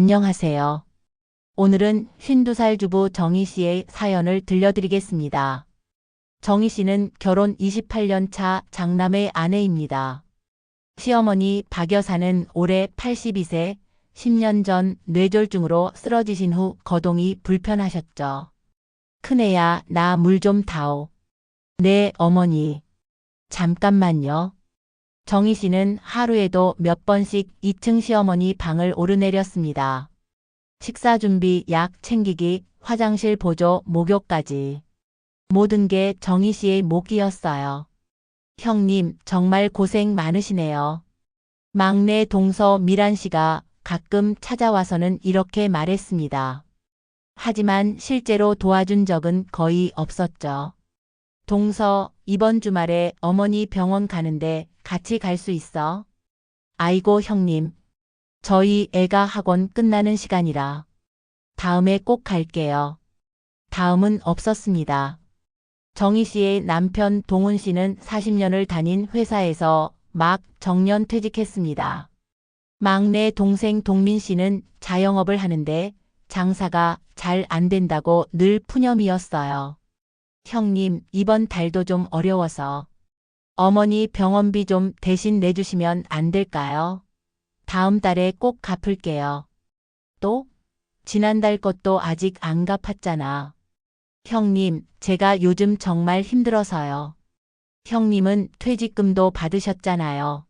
안녕하세요. 오늘은 52살 주부 정희 씨의 사연을 들려드리겠습니다. 정희 씨는 결혼 28년 차 장남의 아내입니다. 시어머니 박 여사는 올해 82세, 10년 전 뇌졸중으로 쓰러지신 후 거동이 불편하셨죠. 큰애야, 나 물 좀 다오. 네, 어머니. 잠깐만요. 정희 씨는 하루에도 몇 번씩 2층 시어머니 방을 오르내렸습니다. 식사 준비, 약 챙기기, 화장실 보조, 목욕까지. 모든 게 정희 씨의 몫이었어요. 형님, 정말 고생 많으시네요. 막내 동서 미란 씨가 가끔 찾아와서는 이렇게 말했습니다. 하지만 실제로 도와준 적은 거의 없었죠. 동서, 이번 주말에 어머니 병원 가는데 같이 갈 수 있어? 아이고, 형님. 저희 애가 학원 끝나는 시간이라. 다음에 꼭 갈게요. 다음은 없었습니다. 정희 씨의 남편 동훈 씨는 40년을 다닌 회사에서 막 정년 퇴직했습니다. 막내 동생 동민 씨는 자영업을 하는데 장사가 잘 안 된다고 늘 푸념이었어요. 형님, 이번 달도 좀 어려워서 어머니 병원비 좀 대신 내주시면 안 될까요? 다음 달에 꼭 갚을게요. 또? 지난달 것도 아직 안 갚았잖아. 형님, 제가 요즘 정말 힘들어서요. 형님은 퇴직금도 받으셨잖아요.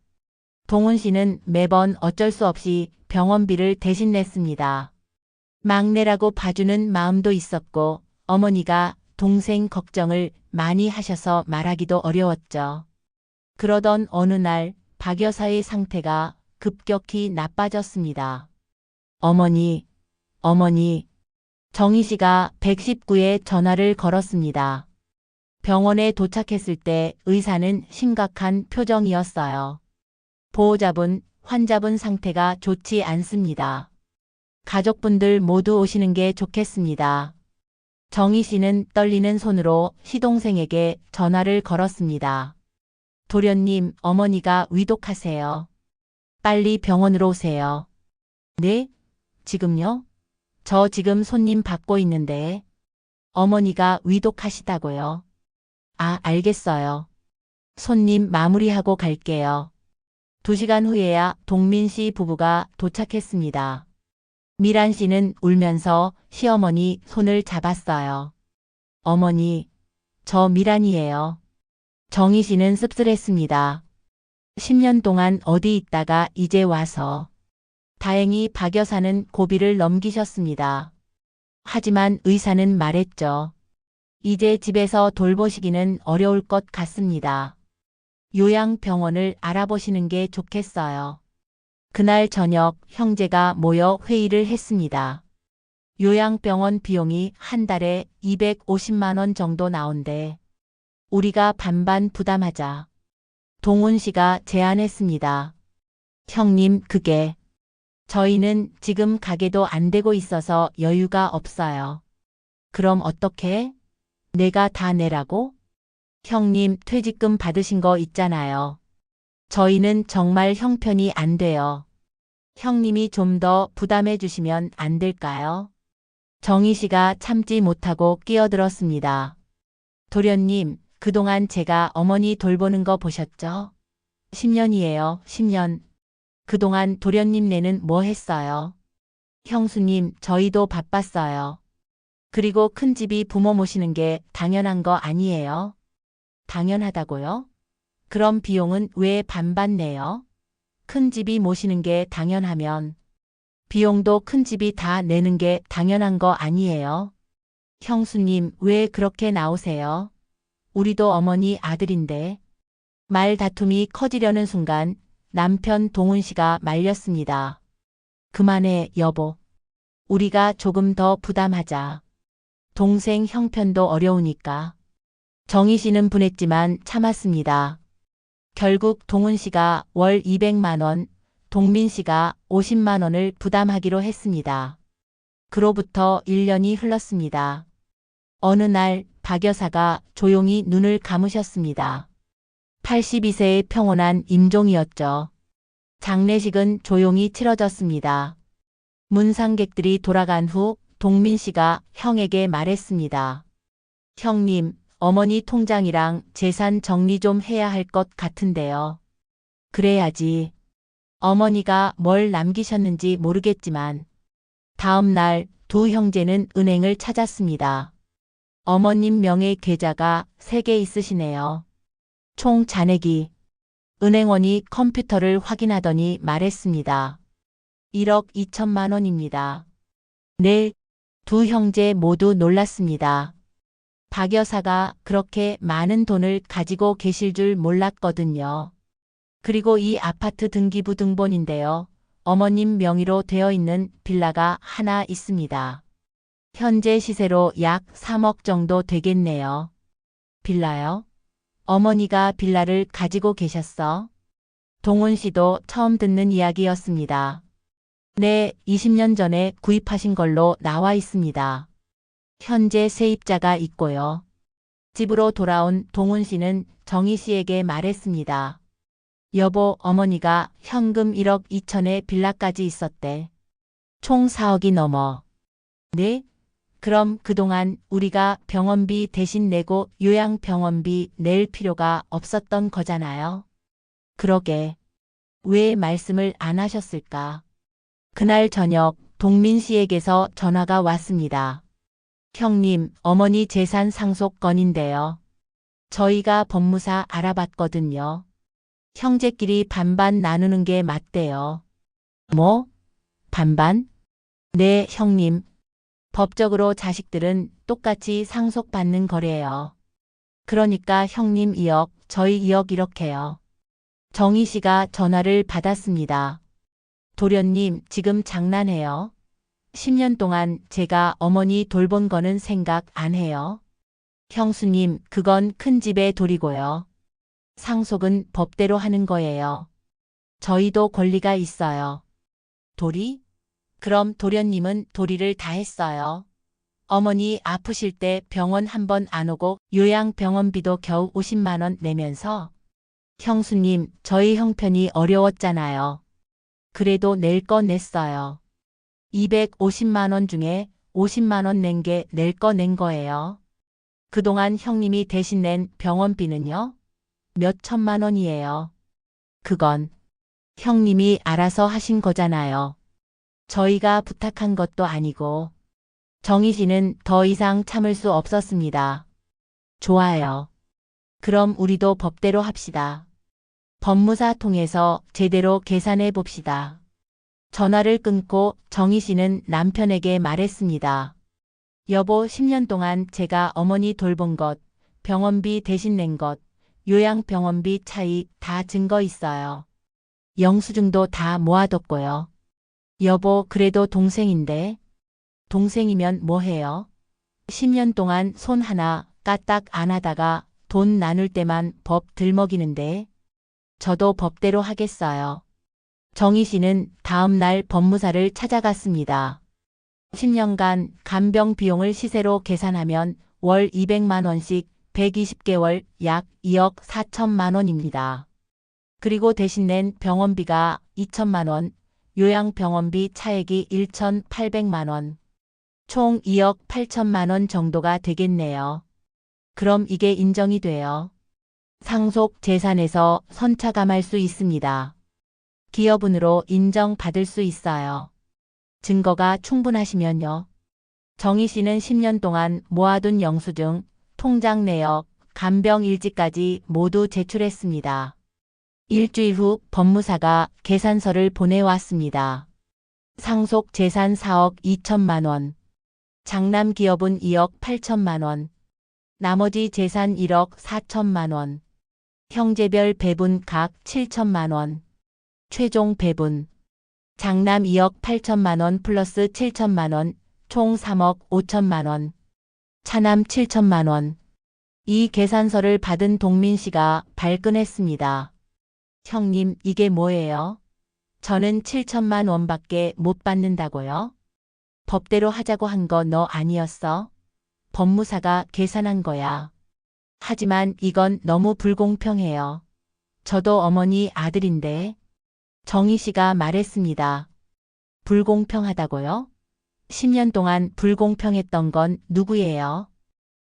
동훈 씨는 매번 어쩔 수 없이 병원비를 대신 냈습니다. 막내라고 봐주는 마음도 있었고, 어머니가 동생 걱정을 많이 하셔서 말하기도 어려웠죠. 그러던 어느 날 박 여사의 상태가 급격히 나빠졌습니다. 어머니, 어머니, 정희 씨가 119에 전화를 걸었습니다. 병원에 도착했을 때 의사는 심각한 표정이었어요. 보호자분, 환자분 상태가 좋지 않습니다. 가족분들 모두 오시는 게 좋겠습니다. 정희 씨는 떨리는 손으로 시동생에게 전화를 걸었습니다. 도련님, 어머니가 위독하세요. 빨리 병원으로 오세요. 네? 지금요? 저 지금 손님 받고 있는데. 어머니가 위독하시다고요. 아, 알겠어요. 손님 마무리하고 갈게요. 두 시간 후에야 동민 씨 부부가 도착했습니다. 미란 씨는 울면서 시어머니 손을 잡았어요. 어머니, 저 미란이에요. 정희 씨는 씁쓸했습니다. 10년 동안 어디 있다가 이제 와서. 다행히 박 여사는 고비를 넘기셨습니다. 하지만 의사는 말했죠. 이제 집에서 돌보시기는 어려울 것 같습니다. 요양병원을 알아보시는 게 좋겠어요. 그날 저녁 형제가 모여 회의를 했습니다. 요양병원 비용이 한 달에 250만 원 정도 나온대. 우리가 반반 부담하자. 동훈 씨가 제안했습니다. 형님, 그게. 저희는 지금 가게도 안 되고 있어서 여유가 없어요. 그럼 어떻게? 내가 다 내라고? 형님, 퇴직금 받으신 거 있잖아요. 저희는 정말 형편이 안 돼요. 형님이 좀 더 부담해 주시면 안 될까요? 정희 씨가 참지 못하고 끼어들었습니다. 도련님, 그동안 제가 어머니 돌보는 거 보셨죠? 10년이에요, 10년. 그동안 도련님네는 뭐 했어요? 형수님, 저희도 바빴어요. 그리고 큰 집이 부모 모시는 게 당연한 거 아니에요? 당연하다고요? 그럼 비용은 왜 반반 내요? 큰 집이 모시는 게 당연하면 비용도 큰 집이 다 내는 게 당연한 거 아니에요? 형수님, 왜 그렇게 나오세요? 우리도 어머니 아들인데. 말 다툼이 커지려는 순간 남편 동훈 씨가 말렸습니다. 그만해, 여보. 우리가 조금 더 부담하자. 동생 형편도 어려우니까. 정희 씨는 분했지만 참았습니다. 결국 동훈 씨가 월 200만 원, 동민 씨가 50만 원을 부담하기로 했습니다. 그로부터 1년이 흘렀습니다. 어느 날 박 여사가 조용히 눈을 감으셨습니다. 82세의 평온한 임종이었죠. 장례식은 조용히 치러졌습니다. 문상객들이 돌아간 후 동민 씨가 형에게 말했습니다. 형님, 어머니 통장이랑 재산 정리 좀 해야 할 것 같은데요. 그래야지. 어머니가 뭘 남기셨는지 모르겠지만 다음 날 두 형제는 은행을 찾았습니다. 어머님 명의 계좌가 3개 있으시네요. 총 잔액이 은행원이 컴퓨터를 확인하더니 말했습니다. 1억 2천만 원입니다. 네, 두 형제 모두 놀랐습니다. 박 여사가 그렇게 많은 돈을 가지고 계실 줄 몰랐거든요. 그리고 이 아파트 등기부 등본인데요. 어머님 명의로 되어 있는 빌라가 하나 있습니다. 현재 시세로 약 3억 정도 되겠네요. 빌라요? 어머니가 빌라를 가지고 계셨어? 동훈 씨도 처음 듣는 이야기였습니다. 네, 20년 전에 구입하신 걸로 나와 있습니다. 현재 세입자가 있고요. 집으로 돌아온 동훈 씨는 정희 씨에게 말했습니다. 여보, 어머니가 현금 1억 2천에 빌라까지 있었대. 총 4억이 넘어. 네? 그럼 그동안 우리가 병원비 대신 내고 요양병원비 낼 필요가 없었던 거잖아요. 그러게. 왜 말씀을 안 하셨을까? 그날 저녁 동민 씨에게서 전화가 왔습니다. 형님, 어머니 재산 상속 건인데요. 저희가 법무사 알아봤거든요. 형제끼리 반반 나누는 게 맞대요. 뭐? 반반? 네, 형님. 법적으로 자식들은 똑같이 상속받는 거래요. 그러니까 형님 2억, 저희 2억 이렇게요. 정희 씨가 전화를 받았습니다. 도련님, 지금 장난해요? 10년 동안 제가 어머니 돌본 거는 생각 안 해요. 형수님, 그건 큰 집의 돌이고요. 상속은 법대로 하는 거예요. 저희도 권리가 있어요. 도리? 그럼 도련님은 도리를 다 했어요. 어머니 아프실 때 병원 한 번 안 오고 요양병원비도 겨우 50만 원 내면서 형수님, 저희 형편이 어려웠잖아요. 그래도 낼 거 냈어요. 250만 원 중에 50만 원 낸 게 낼 거 낸 거예요. 그동안 형님이 대신 낸 병원비는요? 몇 천만 원이에요. 그건 형님이 알아서 하신 거잖아요. 저희가 부탁한 것도 아니고 정희 씨는 더 이상 참을 수 없었습니다. 좋아요. 그럼 우리도 법대로 합시다. 법무사 통해서 제대로 계산해 봅시다. 전화를 끊고 정희 씨는 남편에게 말했습니다. 여보 10년 동안 제가 어머니 돌본 것, 병원비 대신 낸 것, 요양 병원비 차이 다 증거 있어요. 영수증도 다 모아뒀고요. 여보 그래도 동생인데 동생이면 뭐해요? 10년 동안 손 하나 까딱 안 하다가 돈 나눌 때만 법 들먹이는데 저도 법대로 하겠어요. 정희 씨는 다음 날 법무사를 찾아갔습니다. 10년간 간병 비용을 시세로 계산하면 월 200만 원씩 120개월 약 2억 4천만 원입니다. 그리고 대신 낸 병원비가 2천만 원, 요양 병원비 차액이 1,800만 원, 총 2억 8천만 원 정도가 되겠네요. 그럼 이게 인정이 돼요. 상속 재산에서 선차감할 수 있습니다. 기여분으로 인정받을 수 있어요. 증거가 충분하시면요. 정희 씨는 10년 동안 모아둔 영수증, 통장 내역, 간병 일지까지 모두 제출했습니다. 일주일 후 법무사가 계산서를 보내왔습니다. 상속 재산 4억 2천만 원, 장남 기업은 2억 8천만 원, 나머지 재산 1억 4천만 원, 형제별 배분 각 7천만 원, 최종 배분, 장남 2억 8천만 원 플러스 7천만 원, 총 3억 5천만 원, 차남 7천만 원. 이 계산서를 받은 동민 씨가 발끈했습니다. 형님, 이게 뭐예요? 저는 7천만 원밖에 못 받는다고요? 법대로 하자고 한 거 너 아니었어? 법무사가 계산한 거야. 하지만 이건 너무 불공평해요. 저도 어머니 아들인데. 정희 씨가 말했습니다. 불공평하다고요? 10년 동안 불공평했던 건 누구예요?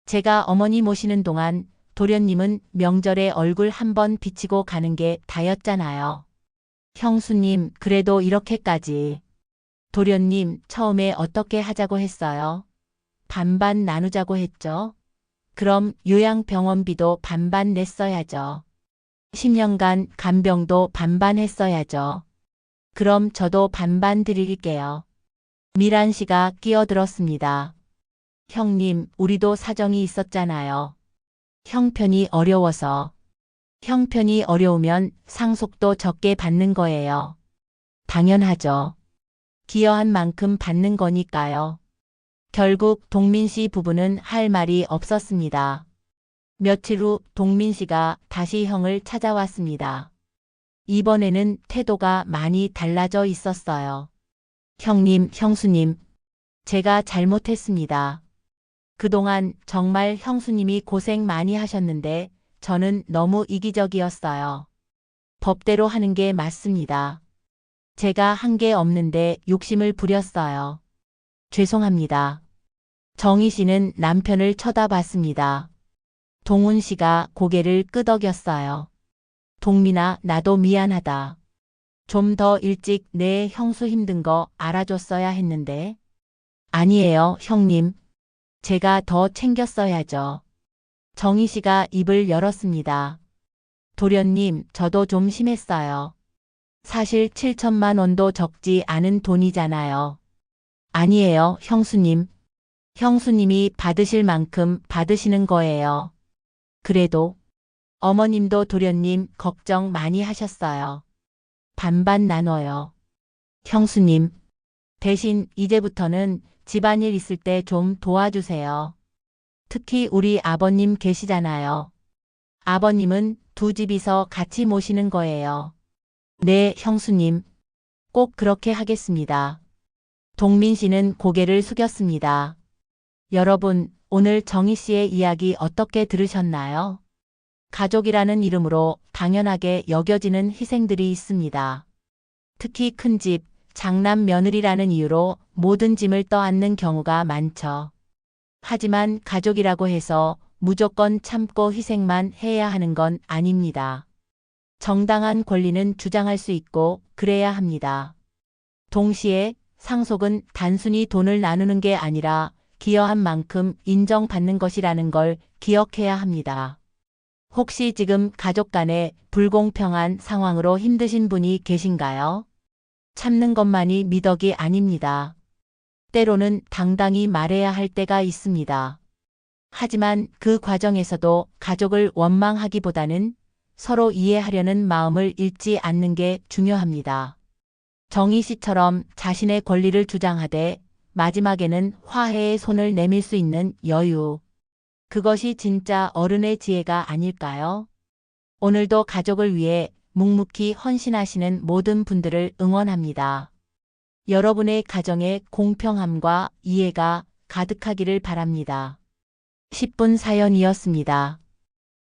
제가 어머니 모시는 동안 도련님은 명절에 얼굴 한 번 비치고 가는 게 다였잖아요. 형수님, 그래도 이렇게까지. 도련님, 처음에 어떻게 하자고 했어요? 반반 나누자고 했죠? 그럼 요양병원비도 반반 냈어야죠. 10년간 간병도 반반 했어야죠. 그럼 저도 반반 드릴게요. 미란 씨가 끼어들었습니다. 형님, 우리도 사정이 있었잖아요. 형편이 어려워서. 형편이 어려우면 상속도 적게 받는 거예요. 당연하죠. 기여한 만큼 받는 거니까요. 결국 동민 씨 부부는 할 말이 없었습니다. 며칠 후 동민 씨가 다시 형을 찾아왔습니다. 이번에는 태도가 많이 달라져 있었어요. 형님, 형수님, 제가 잘못했습니다. 그동안 정말 형수님이 고생 많이 하셨는데 저는 너무 이기적이었어요. 법대로 하는 게 맞습니다. 제가 한 게 없는데 욕심을 부렸어요. 죄송합니다. 정희 씨는 남편을 쳐다봤습니다. 동훈 씨가 고개를 끄덕였어요. 동민아, 나도 미안하다. 좀 더 일찍 내 형수 힘든 거 알아줬어야 했는데. 아니에요, 형님. 제가 더 챙겼어야죠. 정희 씨가 입을 열었습니다. 도련님, 저도 좀 심했어요. 사실 7천만 원도 적지 않은 돈이잖아요. 아니에요, 형수님. 형수님이 받으실 만큼 받으시는 거예요. 그래도 어머님도 도련님 걱정 많이 하셨어요. 반반 나눠요. 형수님, 대신 이제부터는 집안일 있을 때 좀 도와주세요. 특히 우리 아버님 계시잖아요. 아버님은 두 집이서 같이 모시는 거예요. 네, 형수님. 꼭 그렇게 하겠습니다. 동민 씨는 고개를 숙였습니다. 여러분, 오늘 정희 씨의 이야기 어떻게 들으셨나요? 가족이라는 이름으로 당연하게 여겨지는 희생들이 있습니다. 특히 큰 집, 장남 며느리라는 이유로 모든 짐을 떠안는 경우가 많죠. 하지만 가족이라고 해서 무조건 참고 희생만 해야 하는 건 아닙니다. 정당한 권리는 주장할 수 있고 그래야 합니다. 동시에 상속은 단순히 돈을 나누는 게 아니라 기여한 만큼 인정받는 것이라는 걸 기억해야 합니다. 혹시 지금 가족 간에 불공평한 상황으로 힘드신 분이 계신가요? 참는 것만이 미덕이 아닙니다. 때로는 당당히 말해야 할 때가 있습니다. 하지만 그 과정에서도 가족을 원망하기보다는 서로 이해하려는 마음을 잃지 않는 게 중요합니다. 정희 씨처럼 자신의 권리를 주장하되 마지막에는 화해의 손을 내밀 수 있는 여유. 그것이 진짜 어른의 지혜가 아닐까요? 오늘도 가족을 위해 묵묵히 헌신하시는 모든 분들을 응원합니다. 여러분의 가정에 공평함과 이해가 가득하기를 바랍니다. 10분 사연이었습니다.